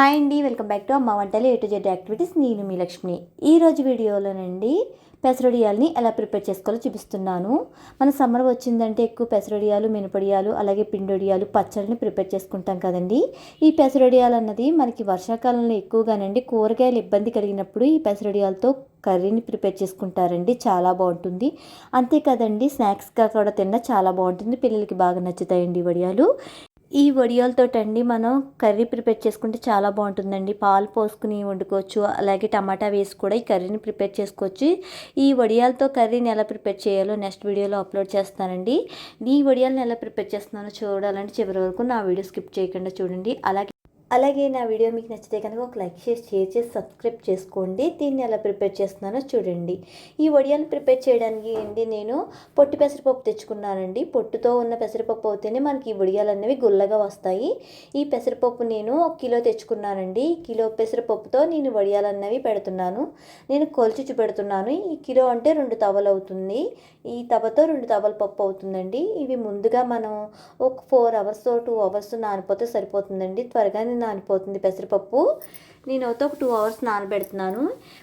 Hi అండి welcome back to అమ్మ వంటలు ఏ టు జెడ్ యాక్టివిటీస్. నేను మీ లక్ష్మి ఈరోజు వీడియోలోనండి పెసరడియాలని ఎలా ప్రిపేర్ చేసుకోవాలో చూపిస్తున్నాను. మన సమ్మర్ వచ్చిందంటే ఎక్కువ పెసరడియాలు మినపడియాలు అలాగే పిండొడియాలు పచ్చడిని ప్రిపేర్ చేసుకుంటాం కదండి. ఈ పెసరడియాలు అన్నది మనకి వర్షాకాలంలో ఎక్కువగానండి కూరగాయలు ఇబ్బంది కలిగినప్పుడు ఈ పెసరడియాలతో కర్రీని ప్రిపేర్ చేసుకుంటారండి చాలా బాగుంటుంది. అంతే కదండి స్నాక్స్గా కూడా తిన్నా చాలా బాగుంటుంది పిల్లలకి బాగా నచ్చుతాయండి వడియాలు. ఈ వడియాలతో అండి మనం కర్రీ ప్రిపేర్ చేసుకుంటే చాలా బాగుంటుందండి. పాలు పోసుకుని వండుకోవచ్చు. అలాగే టమాటా వేసి కూడా ఈ కర్రీని ప్రిపేర్ చేసుకోవచ్చు. ఈ వడియాలతో కర్రీని ఎలా ప్రిపేర్ చేయాలో నెక్స్ట్ వీడియోలో అప్లోడ్ చేస్తానండి. ఈ వడియాలను ఎలా ప్రిపేర్ చేస్తున్నానో చూడాలంటే చివరి వరకు నా వీడియో స్కిప్ చేయకుండా చూడండి. అలాగే అలాగే నా వీడియో మీకు నచ్చితే కనుక ఒక లైక్ చేసి షేర్ చేసి సబ్స్క్రైబ్ చేసుకోండి. దీన్ని ఎలా ప్రిపేర్ చేస్తున్నానో చూడండి. ఈ వడియాలు ప్రిపేర్ చేయడానికి అండి నేను పొట్టి పెసరపప్పు తెచ్చుకున్నానండి. పొట్టుతో ఉన్న పెసరపప్పు అయితేనే మనకి ఈ వడియాలు అనేవి గుల్లగా వస్తాయి. ఈ పెసరపప్పు నేను ఒక కిలో తెచ్చుకున్నానండి. ఈ కిలో పెసరపప్పుతో నేను వడియాలు అన్నవి పెడుతున్నాను. నేను కొలిచి పెడుతున్నాను ఈ కిలో అంటే రెండు తవలు అవుతుంది. ఈ తవతో రెండు తవల పప్పు అవుతుందండి. ఇవి ముందుగా మనం ఒక ఫోర్ అవర్స్ టూ అవర్స్ నానిపోతే సరిపోతుందండి. త్వరగానే నానిపోతుంది పెసరపప్పు. నేను అయితే ఒక టూ అవర్స్ నానబెడుతున్నాను.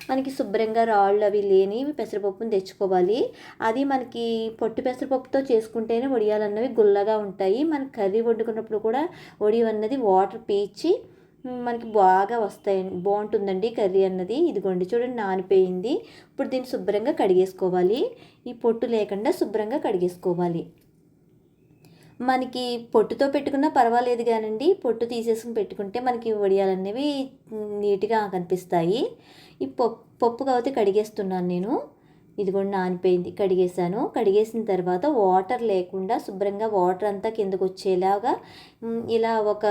మనకి శుభ్రంగా రాళ్ళు అవి లేని పెసరపప్పుని తెచ్చుకోవాలి. అది మనకి పొట్టి పెసరపప్పుతో చేసుకుంటేనే వడియాలన్నవి గుల్లగా ఉంటాయి. మన కర్రీ వండుకున్నప్పుడు కూడా వడియం అన్నది వాటర్ పీచి మనకి బాగా వస్తాయి బాగుంటుందండి కర్రీ అన్నది. ఇదిగోండి చూడండి నానిపోయింది. ఇప్పుడు దీన్ని శుభ్రంగా కడిగేసుకోవాలి. ఈ పొట్టు లేకుండా శుభ్రంగా కడిగేసుకోవాలి. మనకి పొట్టుతో పెట్టుకున్నా పర్వాలేదు కానండి. పొట్టు తీసేసుకుని పెట్టుకుంటే మనకి వడియాలనేవి నీట్గా కనిపిస్తాయి. ఈ పప్పు పప్పు కాబట్టి కడిగేస్తున్నాను నేను. ఇది కూడా నానిపోయింది. కడిగేసాను కడిగేసిన తర్వాత వాటర్ లేకుండా శుభ్రంగా వాటర్ అంతా కిందకు వచ్చేలాగా ఇలా ఒక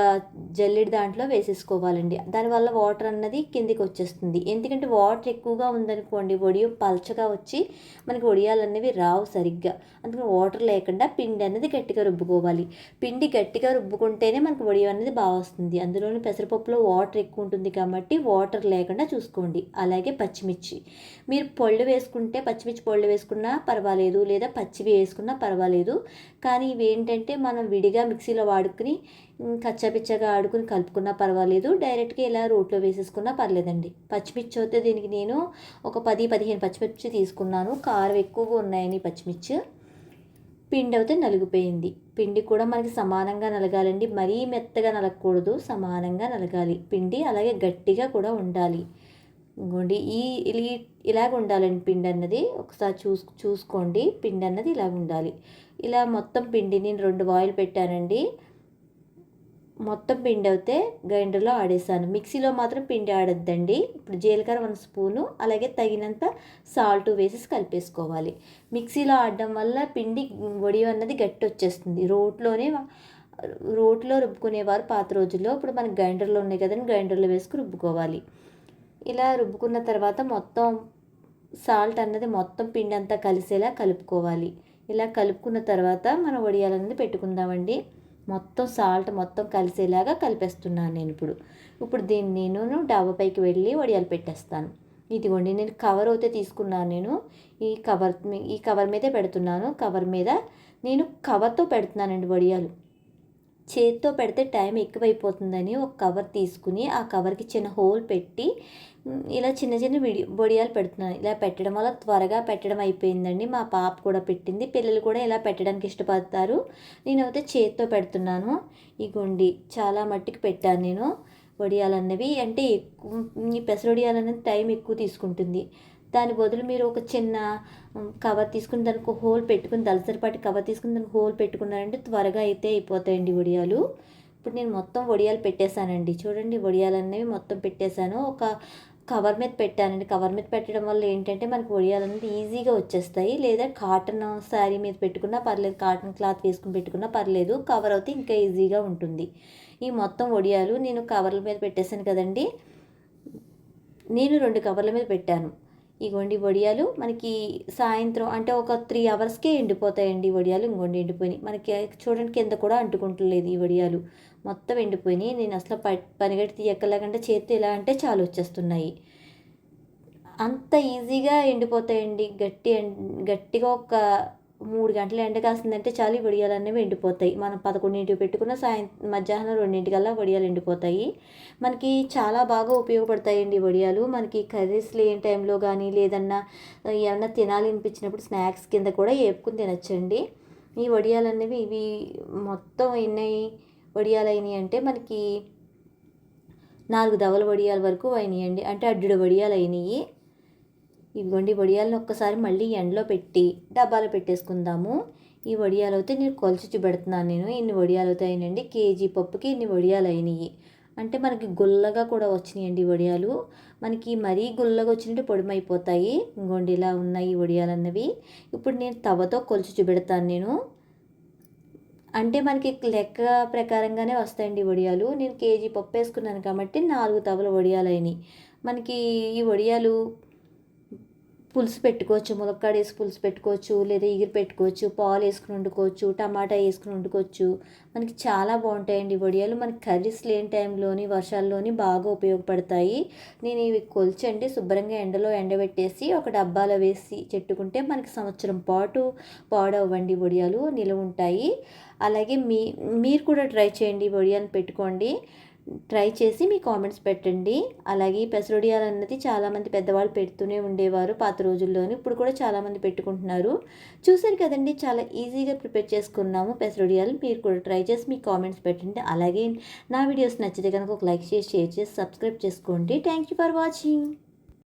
జల్లెడి దాంట్లో వేసేసుకోవాలండి. దానివల్ల వాటర్ అన్నది కిందికి వచ్చేస్తుంది. ఎందుకంటే వాటర్ ఎక్కువగా ఉందనుకోండి వడియం పల్చగా వచ్చి మనకి వడియాలనేవి రావు సరిగ్గా. అందుకని వాటర్ లేకుండా పిండి అనేది గట్టిగా రుబ్బుకోవాలి. పిండి గట్టిగా రుబ్బుకుంటేనే మనకి వడియం అనేది బాగా వస్తుంది. అందులోని పెసరపప్పులో వాటర్ ఎక్కువ ఉంటుంది కాబట్టి వాటర్ లేకుండా చూసుకోండి. అలాగే పచ్చిమిర్చి. మీరు పళ్ళు వేసుకుంటే పచ్చిమిర్చి పొళ్ళు వేసుకున్నా పర్వాలేదు లేదా పచ్చివి వేసుకున్నా పర్వాలేదు. కానీ ఇవి ఏంటంటే మనం విడిగా మిక్సీలో వాడుకుని కచ్చాపిచ్చగా ఆడుకుని కలుపుకున్నా పర్వాలేదు. డైరెక్ట్గా ఇలా రోట్లో వేసేసుకున్నా పర్లేదండి. పచ్చిమిర్చి అయితే దీనికి నేను ఒక పది పదిహేను పచ్చిమిర్చి తీసుకున్నాను. కారం ఎక్కువగా ఉన్నాయని పచ్చిమిర్చి. పిండి అయితే నలిగిపోయింది. పిండి కూడా మనకి సమానంగా నలగాలండి. మరీ మెత్తగా నలగకూడదు సమానంగా నలగాలి. పిండి అలాగే గట్టిగా కూడా ఉండాలి. ఇంకోండి ఈ ఇలాగ ఉండాలండి పిండి అన్నది. ఒకసారి చూసు చూసుకోండి. పిండి అన్నది ఇలాగ ఉండాలి. ఇలా మొత్తం పిండి నేను రెండు బాయిల్ పెట్టానండి. మొత్తం పిండి అయితే గ్రైండర్లో ఆడేసాను. మిక్సీలో మాత్రం పిండి ఆడద్దండి. ఇప్పుడు జీలకర్ర వన్ స్పూను అలాగే తగినంత సాల్ట్ వేసేసి కలిపేసుకోవాలి. మిక్సీలో ఆడడం వల్ల పిండి వడి అన్నది గట్టి వచ్చేస్తుంది. రోట్లోనే రోట్లో రుబ్బుకునేవారు పాత రోజుల్లో. ఇప్పుడు మన గ్రైండర్లో ఉన్నాయి కదండి గ్రైండర్లో వేసుకుని రుబ్బుకోవాలి. ఇలా రుబ్బుకున్న తర్వాత మొత్తం సాల్ట్ అన్నది మొత్తం పిండి అంతా కలిసేలా కలుపుకోవాలి. ఇలా కలుపుకున్న తర్వాత మనం వడియాలన్నది పెట్టుకుందామండి. మొత్తం సాల్ట్ మొత్తం కలిసేలాగా కలిపేస్తున్నాను నేను ఇప్పుడు. ఇప్పుడు దీన్ని నేను డాబా పైకి వెళ్ళి వడియాలు పెట్టేస్తాను. ఇదిగోండి నేను కవర్ అయితే తీసుకున్నాను నేను. ఈ కవర్ ఈ కవర్ మీదే పెడుతున్నాను. కవర్ మీద నేను కవర్తో పెడుతున్నానండి వడియాలు. చేతితో పెడితే టైం ఎక్కువైపోతుందని ఒక కవర్ తీసుకుని ఆ కవర్కి చిన్న హోల్ పెట్టి ఇలా చిన్న చిన్న విడి బొడియాలు పెడుతున్నాను. ఇలా పెట్టడం వల్ల త్వరగా పెట్టడం అయిపోయిందండి. మా పాప కూడా పెట్టింది. పిల్లలు కూడా ఇలా పెట్టడానికి ఇష్టపడతారు. నేనైతే చేత్తో పెడుతున్నాను. ఈ గుండి చాలా మట్టికి పెట్టాను నేను వడియాలన్నవి అంటే ఎక్కువ ఈ పెసరొడియాలనేది టైం ఎక్కువ తీసుకుంటుంది. దాని బదులు మీరు ఒక చిన్న కవర్ తీసుకుని దానికి హోల్ పెట్టుకుని దళసరిపాటి కవర్ తీసుకుని దానికి హోల్ పెట్టుకున్నారంటే త్వరగా అయితే అయిపోతాయండి వడియాలు. ఇప్పుడు నేను మొత్తం వడియాలు పెట్టేశానండి. చూడండి వడియాలు అనేవి మొత్తం పెట్టేశాను. ఒక కవర్ మీద పెట్టానండి. కవర్ మీద పెట్టడం వల్ల ఏంటంటే మనకు వడియాలు అనేది ఈజీగా వచ్చేస్తాయి. లేదా కాటన్ శారీ మీద పెట్టుకున్నా పర్లేదు కాటన్ క్లాత్ వేసుకుని పెట్టుకున్నా పర్లేదు కవర్ అయితే ఇంకా ఈజీగా ఉంటుంది. ఈ మొత్తం వడియాలు నేను కవర్ల మీద పెట్టేశాను కదండి. నేను రెండు కవర్ల మీద పెట్టాను. ఇగోండి వడియాలు మనకి సాయంత్రం అంటే ఒక త్రీ అవర్స్కే ఎండిపోతాయండి వడియాలు. ఇంకోండి ఎండిపోయినాయి. మనకి చూడండి కింద కూడా అంటుకుంటలేదు ఈ వడియాలు. మొత్తం ఎండిపోయినాయి. నేను అసలు ప పనిగట్టి తీయక్కలేకంటే చేతి ఎలా అంటే చాలు వచ్చేస్తున్నాయి. అంత ఈజీగా ఎండిపోతాయండి. గట్టి గట్టిగా ఒక మూడు గంటల ఎండ కాసిందంటే చాలు ఈ వడియాలు అనేవి ఎండిపోతాయి. మనం పదకొండింటికి పెట్టుకున్న సాయం మధ్యాహ్నం రెండింటికల్లా వడియాలు ఎండిపోతాయి. మనకి చాలా బాగా ఉపయోగపడతాయండి వడియాలు. మనకి కర్రీస్ లేని టైంలో కానీ లేదన్నా ఏమన్నా తినాలి అనిపించినప్పుడు స్నాక్స్ కింద కూడా వేపుకుని తినచ్చండి. ఈ వడియాలు అనేవి ఇవి మొత్తం ఎన్ని వడియాలు అయినాయి అంటే మనకి నాలుగు దవల వడియాల వరకు అయినాయండి. అంటే అడ్డుడు వడియాలు అయినాయి ఇదిగోండి వడియాలను ఒక్కసారి మళ్ళీ ఎండలో పెట్టి డబ్బాలో పెట్టేసుకుందాము. ఈ వడియాలు అయితే నేను కొలిచి చూపెడుతున్నాను నేను. ఇన్ని వడియాలు అవుతాయినండి కేజీ పప్పుకి ఇన్ని వడియాలు అయినాయి. అంటే మనకి గుల్లగా కూడా వచ్చినాయండి వడియాలు. మనకి మరీ గుల్లగా వచ్చినట్టు పొడిమైపోతాయి. ఇంకోండి ఇలా ఉన్నాయి వడియాలు అన్నవి ఇప్పుడు నేను తవతో కొలిచి చూపెడతాను నేను. అంటే మనకి లెక్క ప్రకారంగానే వస్తాయండి వడియాలు. నేను కేజీ పప్పు వేసుకున్నాను కాబట్టి నాలుగు తవల వడియాలు అయినాయి. మనకి ఈ వడియాలు పులుసు పెట్టుకోవచ్చు ములక్కాడ వేసి పులుసు పెట్టుకోవచ్చు లేదా ఎగిరి పెట్టుకోవచ్చు పాలు వేసుకుని వండుకోవచ్చు టమాటా వేసుకుని వండుకోవచ్చు. మనకి చాలా బాగుంటాయండి వడియాలు. మనకి కర్రీస్ లేని టైంలోని వర్షాల్లోని బాగా ఉపయోగపడతాయి. నేను ఇవి కొల్చండి శుభ్రంగా ఎండలో ఎండబెట్టేసి ఒక డబ్బాలో వేసి చెట్టుకుంటే మనకి సంవత్సరం పాటు పాడవ్వండి వడియాలు. నిలవ ఉంటాయి అలాగే మీ మీరు కూడా ట్రై చేయండి వడియాలు పెట్టుకోండి. ట్రై చేసి మీ కామెంట్స్ పెట్టండి. అలాగే పెసరొడియాలు అన్నది చాలామంది పెద్దవాళ్ళు పెడుతూనే ఉండేవారు పాత రోజుల్లోని. ఇప్పుడు కూడా చాలామంది పెట్టుకుంటున్నారు. చూసారు కదండి చాలా ఈజీగా ప్రిపేర్ చేసుకున్నాము పెసరొడియాలు. మీరు కూడా ట్రై చేసి మీ కామెంట్స్ పెట్టండి. అలాగే నా వీడియోస్ నచ్చితే కనుక ఒక లైక్ చేసి షేర్ చేసి సబ్స్క్రైబ్ చేసుకోండి. Thank you for watching.